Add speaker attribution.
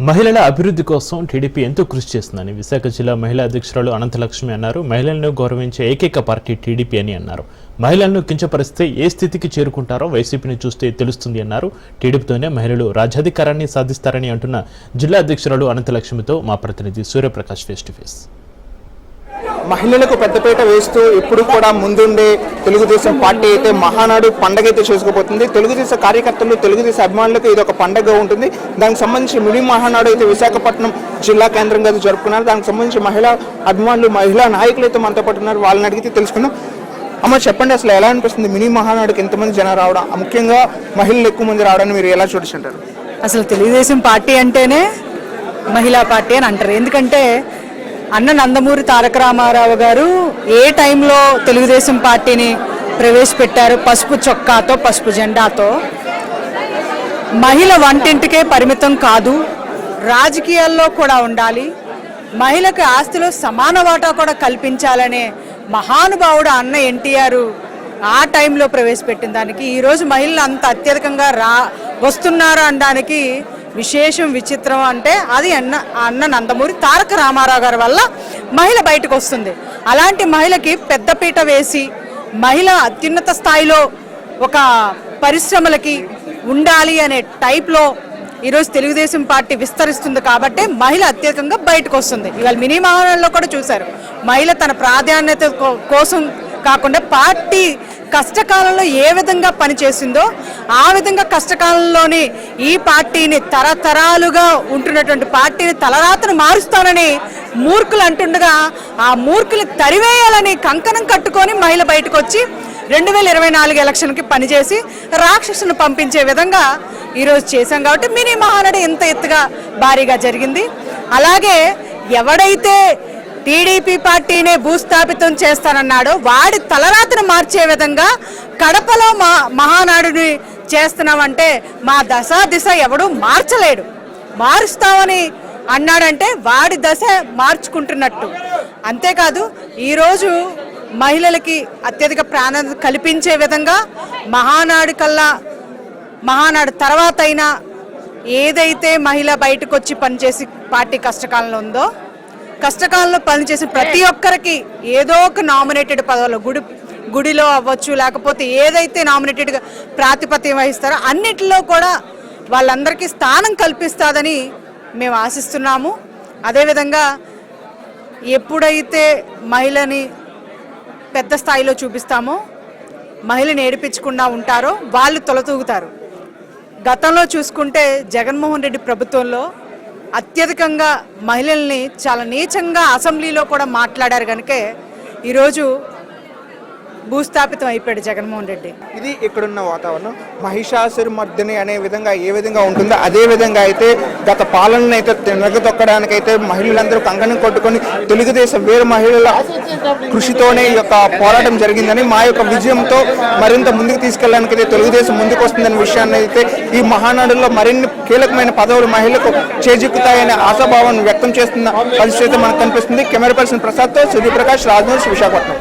Speaker 1: మహిళల అభివృద్ధి కోసం టీడీపీ ఎంతో కృషి చేస్తుందని విశాఖ జిల్లా మహిళా అధ్యక్షురాలు అనంతలక్ష్మి అన్నారు. మహిళలను గౌరవించే ఏకైక పార్టీ టీడీపీ అని అన్నారు. మహిళలను కించపరిస్తే ఏ స్థితికి చేరుకుంటారో వైసీపీని చూస్తే తెలుస్తుంది అన్నారు. టీడీపీతోనే మహిళలు రాజ్యాధికారాన్ని సాధిస్తారని అంటున్న జిల్లా అధ్యక్షురాలు అనంతలక్ష్మితో మా ప్రతినిధి సూర్యప్రకాష్ ఫేస్ టు ఫేస్
Speaker 2: మహిళలకు పెద్దపీట వేస్తూ ఎప్పుడు కూడా ముందుండే తెలుగుదేశం పార్టీ అయితే మహానాడు పండగ అయితే చేసుకోబోతుంది తెలుగుదేశం కార్యకర్తలు తెలుగుదేశం అభిమానులకు ఇది ఒక పండగ ఉంటుంది. దానికి సంబంధించి మినీ మహానాడు అయితే విశాఖపట్నం జిల్లా కేంద్రంగా అయితే జరుపుకున్నారు. దానికి సంబంధించి మహిళా అభిమానులు మహిళా నాయకులు అయితే మనతో పాటు ఉన్నారు. వాళ్ళని అడిగితే తెలుసుకుందాం. అమ్మ చెప్పండి అసలు ఎలా అనిపిస్తుంది మినీ మహానాడుకి ఎంతమంది జనం రావడం? ముఖ్యంగా మహిళలు ఎక్కువ మంది రావడాన్ని మీరు ఎలా చూడుచుంటారు
Speaker 3: అసలు తెలుగుదేశం పార్టీ అంటేనే మహిళా పార్టీ అని అంటారు. ఎందుకంటే అన్న నందమూరి తారక రామారావు గారు ఏ టైంలో తెలుగుదేశం పార్టీని ప్రవేశపెట్టారు? పసుపు చొక్కాతో పసుపు జెండాతో? మహిళ వంటింటికే పరిమితం కాదు రాజకీయాల్లో కూడా ఉండాలి. మహిళకు ఆస్తిలో సమాన వాటా కూడా కల్పించాలనే మహానుభావుడు అన్న ఎన్టీఆర్ ఆ టైంలో ప్రవేశపెట్టిన దానికి ఈరోజు మహిళలు అంత అత్యధికంగా రా వస్తున్నారు అనడానికి విశేషం విచిత్రం అంటే అది అన్న అన్న నందమూరి తారక రామారావు గారి వల్ల మహిళ బయటకు వస్తుంది. అలాంటి మహిళకి పెద్దపీట వేసి మహిళ అత్యున్నత స్థాయిలో ఒక పరిశ్రమలకి ఉండాలి అనే టైప్లో ఈరోజు తెలుగుదేశం పార్టీ విస్తరిస్తుంది కాబట్టి మహిళ అత్యధికంగా బయటకు వస్తుంది. ఇవాళ మినీ మహానంలో కూడా చూశారు. మహిళ తన ప్రాధాన్యత కో- కోసం కాకుండా పార్టీ కష్టకాలంలో ఏ విధంగా పనిచేసిందో ఆ విధంగా కష్టకాలంలోని ఈ పార్టీని తరతరాలుగా ఉంటున్నటువంటి పార్టీని తలరాతను మారుస్తానని మూర్ఖులు అంటుండగా ఆ మూర్ఖులు తరివేయాలని కంకణం కట్టుకొని మహిళ బయటకు వచ్చి రెండు వేల ఇరవై నాలుగు ఎలక్షన్కి పనిచేసి రాక్షసును పంపించే విధంగా ఈరోజు చేశాం కాబట్టి మినీ మహానాడు ఇంత ఎత్తుగా భారీగా జరిగింది. అలాగే ఎవడైతే టీడీపీ పార్టీనే భూస్థాపితం చేస్తానన్నాడు. వాడి తలరాతను మార్చే విధంగా కడపలో మా మహానాడుని చేస్తున్నామంటే మా దశ దిశ ఎవడు మార్చలేడు. మారుస్తామని అన్నాడంటే వాడి దశ మార్చుకుంటున్నట్టు. అంతేకాదు ఈరోజు మహిళలకి అత్యధిక ప్రాణ కల్పించే విధంగా మహానాడు కల్లా మహానాడు తర్వాత అయినా ఏదైతే మహిళ బయటకు వచ్చి పనిచేసి పార్టీ కష్టకాలంలో ఉందో కష్టకాలంలో పనిచేసిన ప్రతి ఒక్కరికి ఏదో ఒక నామినేటెడ్ పదవులు గుడి గుడిలో అవ్వచ్చు లేకపోతే ఏదైతే నామినేటెడ్గా ప్రాతిపత్యం వహిస్తారో అన్నిటిలో కూడా వాళ్ళందరికీ స్థానం కల్పిస్తుందని మేము ఆశిస్తున్నాము. అదేవిధంగా ఎప్పుడైతే మహిళని పెద్ద స్థాయిలో చూపిస్తామో మహిళని ఏడిపించకుండా ఉంటారో వాళ్ళు తొలతూగుతారు. గతంలో చూసుకుంటే జగన్మోహన్ రెడ్డి ప్రభుత్వంలో అత్యధికంగా మహిళల్ని చాలా నీచంగా అసెంబ్లీలో కూడా మాట్లాడారు కనుకే ఈరోజు భూస్థాపితం అయిపోయాడు జగన్మోహన్ రెడ్డి.
Speaker 2: ఇది ఇక్కడున్న వాతావరణం. మహిషాసురు మర్దిని అనే విధంగా ఏ విధంగా ఉంటుందో అదే విధంగా అయితే గత పాలనను అయితే తిరగతొక్కడానికైతే మహిళలందరూ కంకణం కొట్టుకొని తెలుగుదేశం వేరు మహిళల కృషితోనే ఈ యొక్క పోరాటం జరిగిందని మా యొక్క విజయంతో మరింత ముందుకు తీసుకెళ్ళడానికి అయితే తెలుగుదేశం ముందుకు వస్తుందనే విషయాన్ని అయితే ఈ మహానాడులో మరిన్ని కీలకమైన పదవులు మహిళలకు చేజిక్కుతాయనే ఆశాభావాన్ని వ్యక్తం చేస్తున్న పరిస్థితి అయితే మనకు కనిపిస్తుంది. కెమెరా పర్సన్ ప్రసాద్తో సూర్యప్రకాష్ రాజ్మోహన్ విశాఖపట్నం.